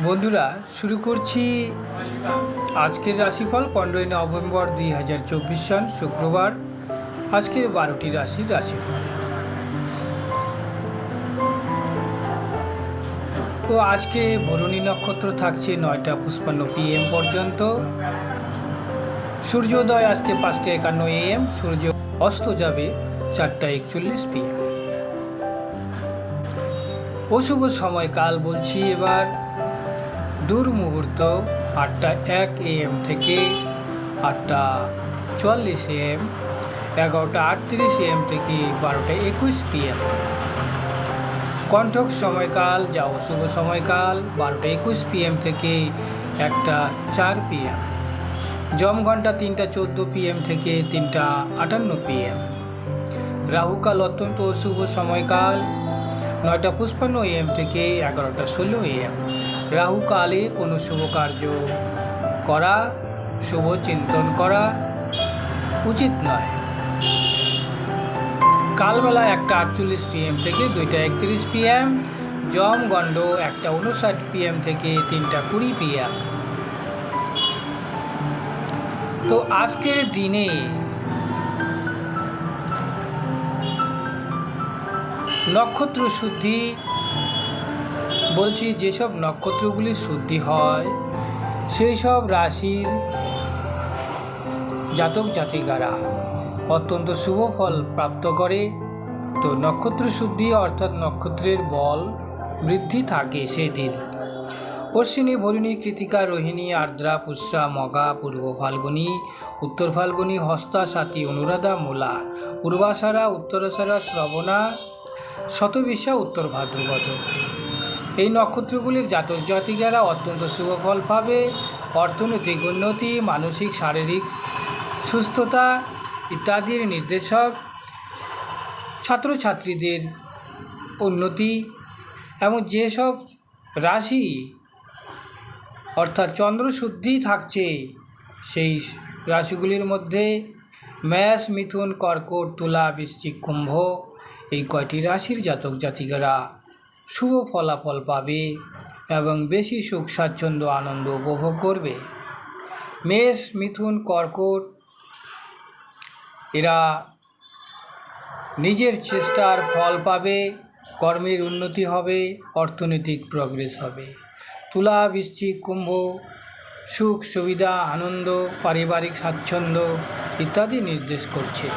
বন্ধুরা, শুরু করছি আজকের রাশিফল, পনেরোই নভেম্বর দুই হাজার চব্বিশ সাল, শুক্রবার। আজকের বারোটি রাশির রাশিফল। তো আজকে ভরণী নক্ষত্র থাকছে নয়টা পুষ্পান্ন পিএম পর্যন্ত। সূর্যোদয় আজকে পাঁচটা একান্ন এএম সূর্য অস্ত যাবে চারটা একচল্লিশ পি পিএম অশুভ সময়কাল বলছি এবার। দুর্মুহূর্ত আটটা এক এএম থেকে আটটা চুয়াল্লিশ এএম এগারোটা আটত্রিশ এএম থেকে বারোটা একুশ পিএম। কণ্ঠক সময়কাল যা অশুভ সময়কাল, বারোটা একুশ পিএম থেকে একটা চার পিএম। জম ঘণ্টা তিনটা চোদ্দ পিএম থেকে তিনটা আটান্ন পিএম। রাহুকাল অত্যন্ত অশুভ সময়কাল, নয়টা পুষ্পান্ন এম থেকে এগারোটা ষোলো এম। রাহুকালে কোনো শুভ কার্য করা, শুভ চিন্তন করা উচিত নয়। কালবেলা একটা আটচল্লিশ পিএম থেকে দুইটা একত্রিশ পিএম জম গণ্ড একটা উনষাট পিএম থেকে তিনটা কুড়ি পিএম তো আজকের দিনে নক্ষত্র শুদ্ধি বলছি, যেসব নক্ষত্রগুলি শুদ্ধি হয় সেই সব রাশির জাতক জাতিকারা অত্যন্ত শুভ ফল প্রাপ্ত করে। তো নক্ষত্র শুদ্ধি অর্থাৎ নক্ষত্রের বল বৃদ্ধি থাকে সেদিন। অশ্বিনী, ভরিণী, কৃতিকা, রোহিণী, আর্দ্রা, পুষ্যা, মগা, পূর্ব ফাল্গুনী, উত্তর ফাল্গুনী, হস্তা সাথী অনুরাধা, মূলা পূর্বাষাঢ়া উত্তরাষাঢ়া শ্রবণা, শতবিশা, উত্তর ভাদ্রপদ। এই নক্ষত্রগুলির জাতক জাতিকারা অত্যন্ত শুভ ফল পাবে, অর্থনৈতিক উন্নতি, মানসিক, শারীরিক সুস্থতা ইত্যাদির নির্দেশক, ছাত্রছাত্রীদের উন্নতি এবং যেসব রাশি অর্থাৎ চন্দ্রশুদ্ধি থাকছে, সেই রাশিগুলির মধ্যে মেষ মিথুন, কর্কট, তুলা, বৃশ্চিক কুম্ভ এই কয়টি রাশির জাতক জাতিকারা শুভ ফলাফল পাবে এবং বেশি সুখ, স্বাচ্ছন্দ্য, আনন্দ উপভোগ করবে। মেষ, মিথুন, কর্কট, এরা নিজের চেষ্টার ফল পাবে, কর্মের উন্নতি হবে, অর্থনৈতিক প্রগ্রেস হবে। তুলা বৃশ্চিক কুম্ভ, সুখ, সুবিধা, আনন্দ, পারিবারিক স্বাচ্ছন্দ্য ইত্যাদি নির্দেশ করছে।